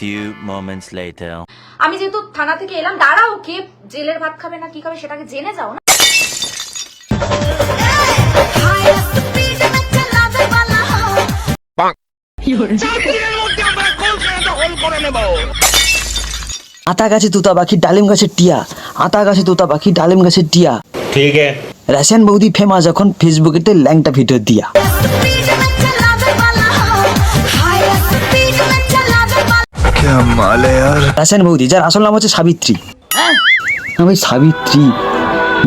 few moments later. আমি যেহেতু থানা থেকে এলাম দাঁড়াও কে জেলের ভাত খাবে না কি খাবে সেটাকে জেনে যাও না। আতা গাছে তুতা পাখি ডালিম গাছে টিয়া। আতা গাছে তুতা পাখি ডালিম গাছে টিয়া। ঠিক আছে। রাশিয়ান বৌদি ফেমাস এখন ফেসবুকে ল্যাংটা ভিডিও দিয়া। রেশন বৌদি যার আসল নাম হচ্ছে সাবিত্রী। হ্যাঁ? ভাই সাবিত্রী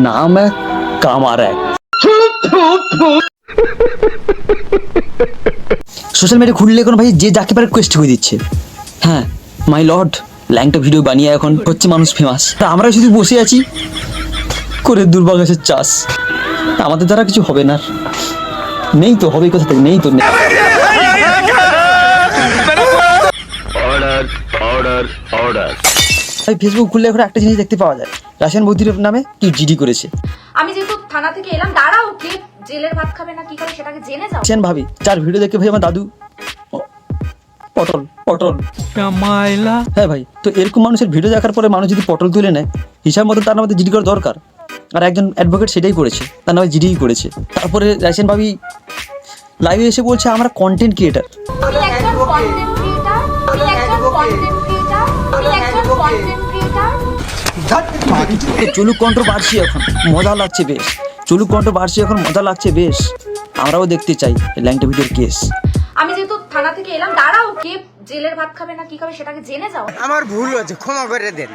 নাম এক কামার। এক সোশ্যাল মিডিয়া খুললে এখন ভাই যে যাকে পারে কোয়েস্ট করে দিচ্ছে। হ্যাঁ মাই লর্ড ল্যাংটা ভিডিও বানিয়ে এখন হচ্ছে মানুষ ফেমাস তা আমরা শুধু বসে আছি করে দুর্বা গাছের চাষ। আমাদের দ্বারা কিছু হবে না। নেই তো হবে কোথা থেকে? নেই তো নেই। ভাই ফেসবুক খুললে এখন একটা জিনিস দেখতে পাওয়া যায়। রাশিয়ান বৌদির নামে কি জিডি করেছে। আমি যেহেতু থানা থেকে এলাম দাঁড়াও কে জেলের ভাত খাবে না কি খাবে সেটাকে জেনে যাও। রাশিয়ান ভাবি যার ভিডিও দেখে ভাই আমার দাদু পটল পটল। হ্যাঁ ভাই তো এরকম মানুষের ভিডিও দেখার পরে মানুষ যদি পটল তুলে নেয় হিসাব মতো তার নামে জিডি করা দরকার। আর একজন অ্যাডভোকেট সেটাই করেছে তার নামে জিডিই করেছে। তারপরে রাশিয়ান ভাবি লাইভে এসে বলছে আমরা কন্টেন্ট ক্রিয়েটার চলুক কণ্ঠ বাড়ছি এখন। মজা লাগছে বেশ। চুলুক কণ্ঠ বাড়ছি এখন মজা লাগছে বেশ। আমরাও দেখতে চাই এই ল্যাংটা ভিডিওর কেস। আমি যেহেতু থানা থেকে এলাম দাঁড়াও কে জেলের ভাত খাবে না কি খাবে সেটাকে জেনে যাও। আমার ভুল হয়েছে ক্ষমা করে দেন।